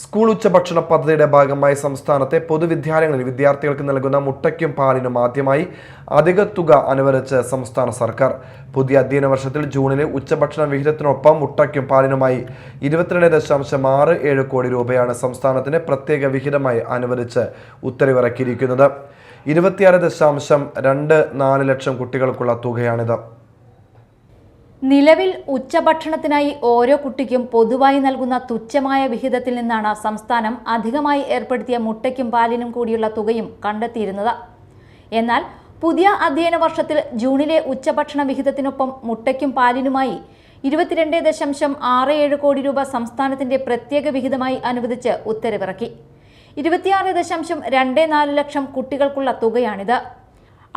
School ഉച്ചഭക്ഷണ പദ്ധതിയുടെ ഭാഗമായി സംസ്ഥാനത്തെ പൊതുവിദ്യാലയങ്ങളിൽ വിദ്യാർത്ഥികൾക്ക് നൽകുന്ന മുട്ടയ്ക്കും പാലിനും ആദ്യമായി അധിക തുക അനുവദിച്ച് സംസ്ഥാന സർക്കാർ. പുതിയ അധ്യയന വർഷത്തിൽ ജൂണിലെ ഉച്ചഭക്ഷണ വിഹിതത്തിനൊപ്പം മുട്ടയ്ക്കും പാലിനുമായി ഇരുപത്തിരണ്ട് ദശാംശം ആറ് ഏഴ് കോടി രൂപയാണ് സംസ്ഥാനത്തിന് പ്രത്യേക വിഹിതമായി അനുവദിച്ച് ഉത്തരവിറക്കിയിരിക്കുന്നത്. ഇരുപത്തിയാറ് ദശാംശം രണ്ട് നാല് ലക്ഷം കുട്ടികൾക്കുള്ള തുകയാണിത്. നിലവിൽ ഉച്ചഭക്ഷണത്തിനായി ഓരോ കുട്ടിക്കും പൊതുവായി നൽകുന്ന തുച്ഛമായ വിഹിതത്തിൽ നിന്നാണ് സംസ്ഥാനം അധികമായി ഏർപ്പെടുത്തിയ മുട്ടയ്ക്കും പാലിനും കൂടിയുള്ള തുകയും കണ്ടെത്തിയിരുന്നത്. എന്നാൽ പുതിയ അധ്യയന വർഷത്തിൽ ജൂണിലെ ഉച്ചഭക്ഷണ വിഹിതത്തിനൊപ്പം മുട്ടയ്ക്കും പാലിനുമായി ഇരുപത്തിരണ്ട് ദശാംശം ആറ് ഏഴ് കോടി രൂപ സംസ്ഥാനത്തിന്റെ പ്രത്യേക വിഹിതമായി അനുവദിച്ച് ഉത്തരവിറക്കി. ഇരുപത്തിയാറ് ദശാംശം രണ്ട് നാല് ലക്ഷം കുട്ടികൾക്കുള്ള തുകയാണിത്.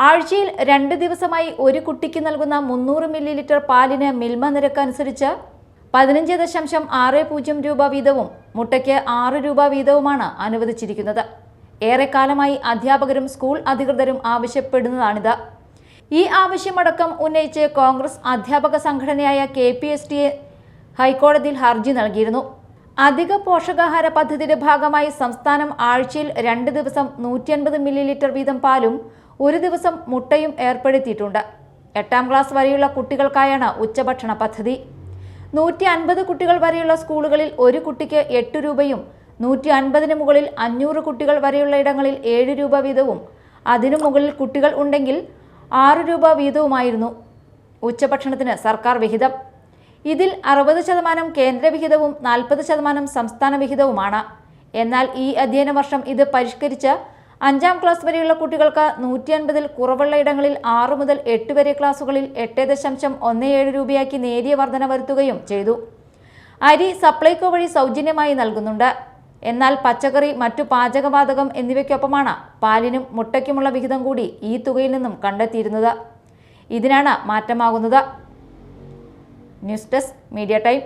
ആഴ്ചയിൽ രണ്ട് ദിവസമായി ഒരു കുട്ടിക്ക് നൽകുന്ന മുന്നൂറ് മില്ലി ലിറ്റർ പാലിന് മിൽമ നിരക്ക് അനുസരിച്ച് പതിനഞ്ച് ദശാംശം ആറ് പൂജ്യം രൂപ വീതവും മുട്ടയ്ക്ക് ആറ് രൂപ വീതവുമാണ് അനുവദിച്ചിരിക്കുന്നത്. ഏറെക്കാലമായി അധ്യാപകരും സ്കൂൾ അധികൃതരും ആവശ്യപ്പെടുന്നതാണിത്. ഈ ആവശ്യമടക്കം ഉന്നയിച്ച് കോൺഗ്രസ് അധ്യാപക സംഘടനയായ കെ പി എസ് ടി ഹൈക്കോടതിയിൽ ഹർജി നൽകിയിരുന്നു. അധിക പോഷകാഹാര പദ്ധതിയുടെ ഭാഗമായി സംസ്ഥാനം ആഴ്ചയിൽ രണ്ട് ദിവസം നൂറ്റി മില്ലി ലിറ്റർ വീതം പാലും ഒരു ദിവസം മുട്ടയും ഏർപ്പെടുത്തിയിട്ടുണ്ട്. എട്ടാം ക്ലാസ് വരെയുള്ള കുട്ടികൾക്കായാണ് ഉച്ചഭക്ഷണ പദ്ധതി. നൂറ്റി അൻപത് കുട്ടികൾ വരെയുള്ള സ്കൂളുകളിൽ ഒരു കുട്ടിക്ക് എട്ട് രൂപയും നൂറ്റി അൻപതിന് മുകളിൽ അഞ്ഞൂറ് കുട്ടികൾ വരെയുള്ള ഇടങ്ങളിൽ ഏഴ് രൂപ വീതവും അതിനു മുകളിൽ കുട്ടികൾ ഉണ്ടെങ്കിൽ ആറ് രൂപ വീതവുമായിരുന്നു ഉച്ചഭക്ഷണത്തിന് സർക്കാർ വിഹിതം. ഇതിൽ അറുപത് ശതമാനം കേന്ദ്ര വിഹിതവും നാൽപ്പത് ശതമാനം സംസ്ഥാന വിഹിതവുമാണ്. എന്നാൽ ഈ അധ്യയന വർഷം ഇത് പരിഷ്കരിച്ച് അഞ്ചാം ക്ലാസ് വരെയുള്ള കുട്ടികൾക്ക് നൂറ്റി അൻപതിൽ കുറവുള്ള ഇടങ്ങളിൽ ആറ് മുതൽ എട്ട് വരെ ക്ലാസുകളിൽ എട്ട് ദശാംശം ഒന്ന് ഏഴ് രൂപയാക്കി നേരിയ വർധന വരുത്തുകയും ചെയ്തു. അരി സപ്ലൈകോ വഴി സൗജന്യമായി നൽകുന്നുണ്ട്. എന്നാൽ പച്ചക്കറി മറ്റു പാചകവാതകം എന്നിവയ്ക്കൊപ്പമാണ് പാലിനും മുട്ടയ്ക്കുമുള്ള വിഹിതം കൂടി ഈ തുകയിൽ നിന്നും കണ്ടെത്തിയിരുന്നത്. ഇതിനാണ് മാറ്റമാകുന്നത്. News desk media time.